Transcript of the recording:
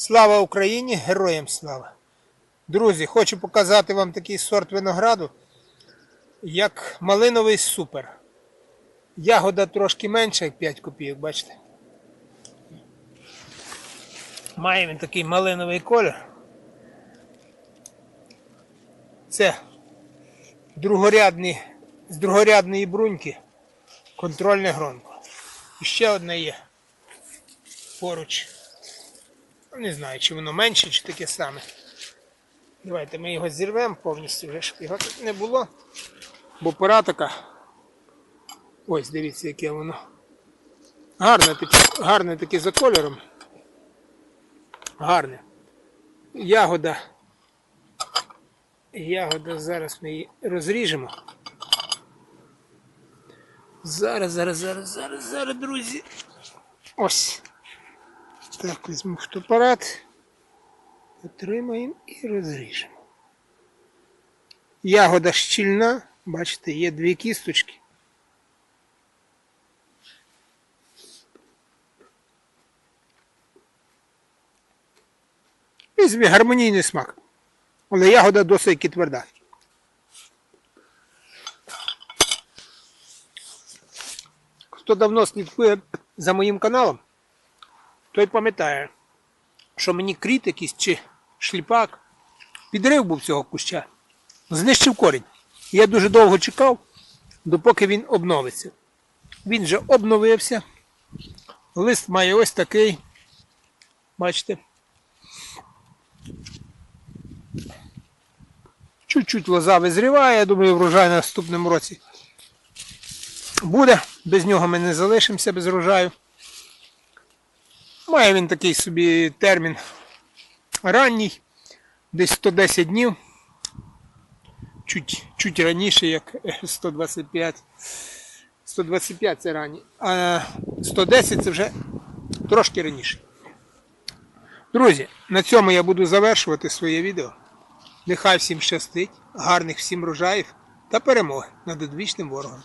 Слава Україні! Героям слава! Друзі, хочу показати вам такий сорт винограду, як малиновий супер. Ягода трошки менша, як 5 копійок, бачите? Має він такий малиновий колір. Це другорядний, з другорядної бруньки контрольне гронко. І ще одне є поруч. Не знаю, чи воно менше, чи таке саме. Давайте ми його зірвемо повністю, вже щоб його тут не було. Бо пора така. Ось, дивіться, яке воно. Гарне таке, гарне таке за кольором. Гарне. Ягода. Ягода, зараз ми її розріжемо. Зараз, зараз, зараз, зараз, зараз, друзі. Ось. Так, візьму фотоапарат. Отримаємо і розріжемо. Ягода щільна, бачите, є дві кісточки. Візьмі гармонійний смак. Але ягода досить тверда. Хто давно слідкує за моїм каналом, той пам'ятає, що мені кріт якийсь чи шліпак підрив був цього куща, знищив корінь. Я дуже довго чекав, допоки він обновиться. Він вже обновився. Лист має ось такий. Бачите. Чуть-чуть лоза визріває, я думаю, врожай на наступному році буде. Без нього ми не залишимося без врожаю. Має він такий собі термін ранній, десь 110 днів. Чуть, чуть раніше, як 125. 125 це ранній, а 110 це вже трошки раніше. Друзі, на цьому я буду завершувати своє відео. Нехай всім щастить, гарних всім врожаїв та перемоги над одвічним ворогом.